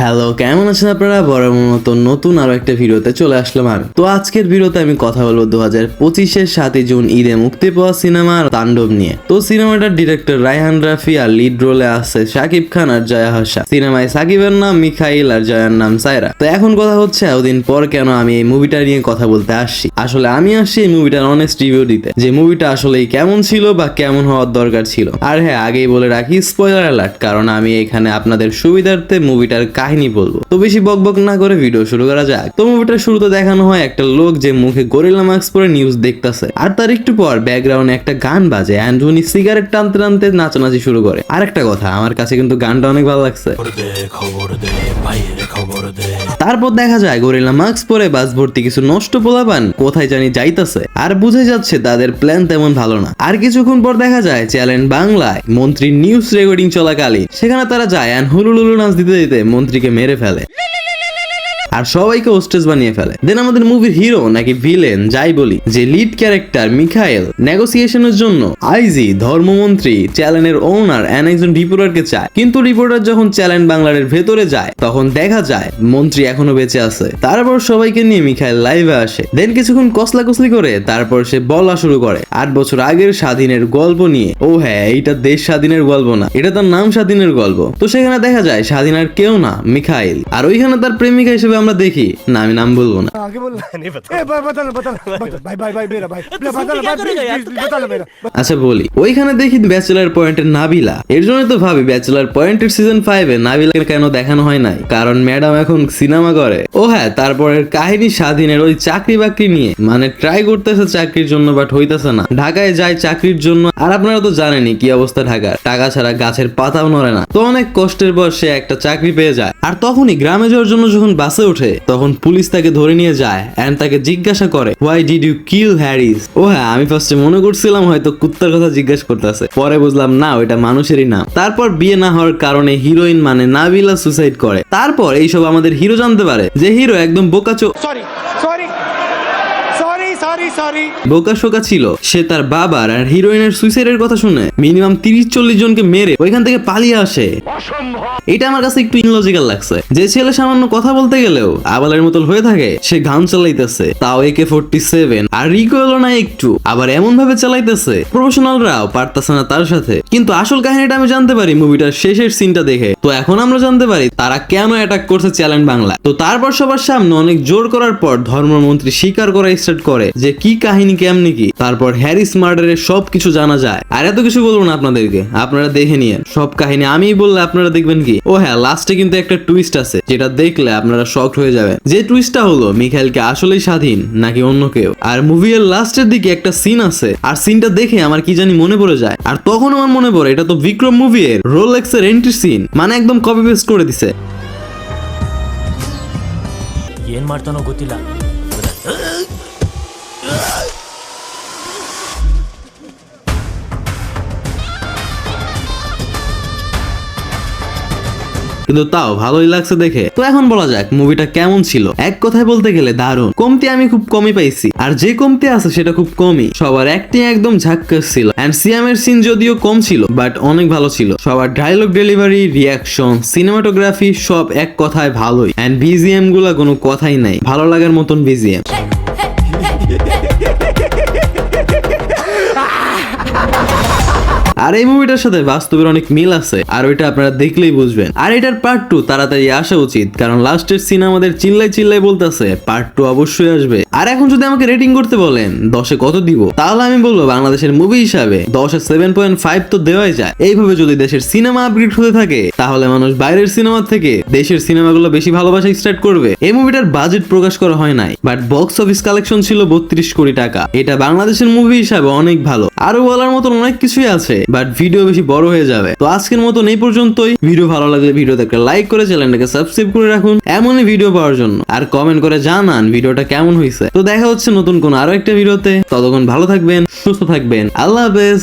Hello কেমন আছেন আপনারা? বড় মতো নতুন আরও একটা ভিডিওতে চলে আসলাম। আমি তো আজকের ভিডিওতে আমি কথা বলব দু হাজার পঁচিশের সাতই জুন ঈদে মুক্তি পাওয়া সিনেমার তাণ্ডব নিয়ে। তো সিনেমাটার ডিরেক্টর রায়হান রাফি আর লিড রোলে আছে শাকিব খান আর জয়া হাসা সিনেমায় সাকিবের নাম মিখাইল আর জয়ার নাম সায়রা। তো এখন কথা হচ্ছে এতদিন পর কেন আমি এই মুভিটা নিয়ে কথা বলতে আসছি? আসলে আমি আসছি এই মুভিটার অনেস্ট রিভিউ দিতে। যে মুভিটা আসলে কেমন ছিল বা কেমন হওয়ার দরকার ছিল। আর হ্যাঁ আগেই বলে রাখি স্পয়লার অ্যালার্ট কারণ আমি এখানে আপনাদের সুবিধার্থে মুভিটার কাহিনী বলব। তো বেশি বকবক না করে ভিডিও শুরু করা যাক। তো মুভিটার শুরুতে দেখানো হয় একটা লোক যে মুখে গরিলা মাস্ক পরে নিউজ দেখতাছে। আর তার একটু পর ব্যাকগ্রাউন্ডে একটা গান বাজে অ্যান্ড উনি সিগারেট টানতে টানতে নাচানাচি শুরু করে। আর একটা কথা আমার কাছে কিন্তু গানটা অনেক ভালো লাগছে। তারপর দেখা যায় গরিলা মাস্ক পরে বাস ভর্তি কিছু নষ্ট পোলাপান কোথায় জানি যাইতাছে। আর বুঝে যাচ্ছে তাদের প্ল্যান তেমন ভালো না। আর কিছুক্ষণ পর দেখা যায় চ্যালেঞ্জ বাংলায় মন্ত্রী নিউজ রেকর্ডিং চলাকালীন। সেখানে তারা যায় আর হুলুলুলু নাচ দিতে দিতে মন্ত্রীকে মেরে ফেলে। আর সবাইকে হোস্টেস বানিয়ে ফেলে। দেন আমাদের মুভির হিরো নাকি ভিলেন যাই বলি, যে লিড ক্যারেক্টার মিখাইল নেগোসিয়েশনের জন্য আইজি ধর্মমন্ত্রী চ্যানেলের ওনার এন্ড একজন রিপোর্টারকে চায়। কিন্তু রিপোর্টার যখন চ্যানেল বাংলার ভেতরে যায়, তখন দেখা যায়, মন্ত্রী এখনও বেঁচে আছে। তারপর সবাইকে নিয়ে মিখাইল লাইভে আসে। দেন কিছুক্ষণ কসলা কসলি করে, তারপর সে বলা শুরু করে। আট বছর আগের স্বাধীনের গল্প নিয়ে। ও হ্যাঁ এইটা দেশ স্বাধীনের গল্প না। এটা তার নাম স্বাধীনের গল্প। তো সেখানে দেখা যায়, স্বাধীন আর কেউ না, মিখাইল। আর ওইখানে তার প্রেমিকা হিসেবে আমরা দেখি। না আমি নাম বলব না। আচ্ছা বলি ওইখানে দেখি ব্যাচেলার পয়েন্টের নাবিলা এর জন্য তো ভাবি ব্যাচেলার পয়েন্টের সিজন ফাইভে নাবিলাকে কেন দেখানো হয় নাই? কারণ ম্যাডাম এখন সিনেমা করে। ও হ্যাঁ তারপরে কাহিনী স্বাধীনের ওই চাকরি বাকরি নিয়ে। মানে ট্রাই করতেছে চাকরির জন্য বাট হইতেছে না। ঢাকায় যায় চাকরির জন্য আর আপনারা তো জানেনি কি অবস্থা ঢাকার। টাকা ছাড়া গাছের পাতাও নড়ে না। তো অনেক কষ্টের পর সে একটা চাকরি পেয়ে যায়। আর তখনই গ্রামে যাওয়ার জন্য যখন বাসে ওঠে। তখন পুলিশ তাকে ধরে নিয়ে যায় অ্যান্ড তাকে জিজ্ঞাসা করে why did you kill Harris ও হ্যাঁ আমি ফার্স্টে মনে করছিলাম হয়তো কুত্তার কথা জিজ্ঞাসা করতেছে। পরে বুঝলাম, না, ওইটা মানুষেরই নাম। তারপর বিয়ে না হওয়ার কারণে হিরোইন মানে নাবিলা সুসাইড করে। তারপর এইসব আমাদের হিরো জানতে পারে যে হিরো একদম বোকাচো সরি সরি বোকা শোকা ছিল। সে তার বাবার আর হিরোইনের সুইসাইডের কথা শুনে মিনিমাম তিরিশ চল্লিশ জনকে মেরে ওইখান থেকে পালিয়ে আসে। এটা আমার কাছে একটু ইনলজিক্যাল লাগছে। যে ছেলে সামান্য কথা বলতে গেলেও আবালের মতো হয়ে থাকে সে ঘাম চালাইতেছে। তাও একে ফোরটি সেভেন আর রিকোয়েল না একটু আবার এমন ভাবে চালাইতেছে। প্রফেশনালরাও পারতেছে না তার সাথে। কিন্তু আসল কাহিনীটা আমি জানতে পারি মুভিটার শেষের সিনটা দেখে। তো এখন আমরা জানতে পারি তারা কেন অ্যাটাক করছে চ্যালেঞ্জ বাংলা তো তারপর সবার সামনে অনেক জোর করার পর ধর্মমন্ত্রী স্বীকার করা স্টার্ট করে যে কি কাহিনী কেমনি কি তারপর হ্যারিস মার্ডারের সব কিছু জানা যায় আর এত কিছু বলবো না আপনাদেরকে আপনারা দেখে নিয়ে সব কাহিনী আমিই বললে আপনারা দেখবেন কি ও হ্যাঁ লাস্টে কিন্তু একটা টুইস্ট আছে যেটা দেখলে আপনারা শকড হয়ে যাবে যে টুইস্টটা হলো মিখাইলকে আসলেই স্বাধীন নাকি অন্য কেউ আর মুভি এর লাস্টের দিকে একটা সিন আছে আর সিনটা দেখে আমার কি জানি মনে পড়ে যায় আর তখন আমার মনে পড়ে এটা তো বিক্রম মুভি এর রোলেক্স এর এন্ট্রি সিন মানে একদম কপি পেস্ট করে দিছে ಏನ್ ಮಾಡ್ತಾನೋ ಗೊತ್ತಿಲ್ಲ কিন্তু তাও ভালোই লাগছে দেখে। তো এখন বলা যাক মুভিটা কেমন ছিল? এক কথায় বলতে গেলে দারুণ। কমতি আমি খুব কমই পাইছি। আর যে কমতি আছে সেটা খুব কমই। সবার অ্যাক্টিং একদম ঝাক্কাস ছিল। এন্ড সিএমের সিন যদিও কম ছিল বাট অনেক ভালো ছিল। সবার ডায়লগ ডেলিভারি রিয়াকশন সিনেমাটোগ্রাফি সব এক কথায় ভালোই। এন্ড বিজিএমগুলা কোনো কথাই নাই। ভালো লাগার মতন বিজিএম আর এই মুভিটার সাথে বাস্তবের অনেক মিল আছে, আর ওইটা আপনারা দেখলেই বুঝবেন। আর এটার পার্ট টু তাড়াতাড়ি আসা উচিত, কারণ লাস্টের সিন আমাদের চিল্লাই চিল্লাই বলতেছে পার্ট টু অবশ্যই আসবে। আর এখন যদি আমাকে রেটিং করতে বলেন, দশে কত দিব? তাহলে আমি বলব বাংলাদেশের মুভি হিসাবে দশে সেভেন পয়েন্ট ফাইভ তো দেওয়াই যায়। এইভাবে যদি দেশের সিনেমা আপগ্রেড হতে থাকে, তাহলে মানুষ বাইরের সিনেমা থেকে দেশের সিনেমাগুলো বেশি ভালোবাসা স্টার্ট করবে। এই মুভিটার বাজেট প্রকাশ করা হয় নাই বাট বক্স অফিস কালেকশন ছিল বত্রিশ কোটি টাকা। এটা বাংলাদেশের মুভি হিসাবে অনেক ভালো। আরও বলার মতন অনেক কিছুই আছে বাট ভিডিও বেশি বড় হয়ে যাবে। তো আজকের মতন এই পর্যন্তই। ভিডিও ভালো লাগলে ভিডিওতে একটা লাইক করে চ্যানেলটাকে সাবস্ক্রাইব করে রাখুন, এমনই ভিডিও পাওয়ার জন্য। আর কমেন্ট করে জানান ভিডিওটা কেমন হয়েছে তো দেখা হচ্ছে নতুন কোন আরও একটা ভিডিওতে ততক্ষণ ভালো থাকবেন, সুস্থ থাকবেন। আল্লাহ হাফেজ।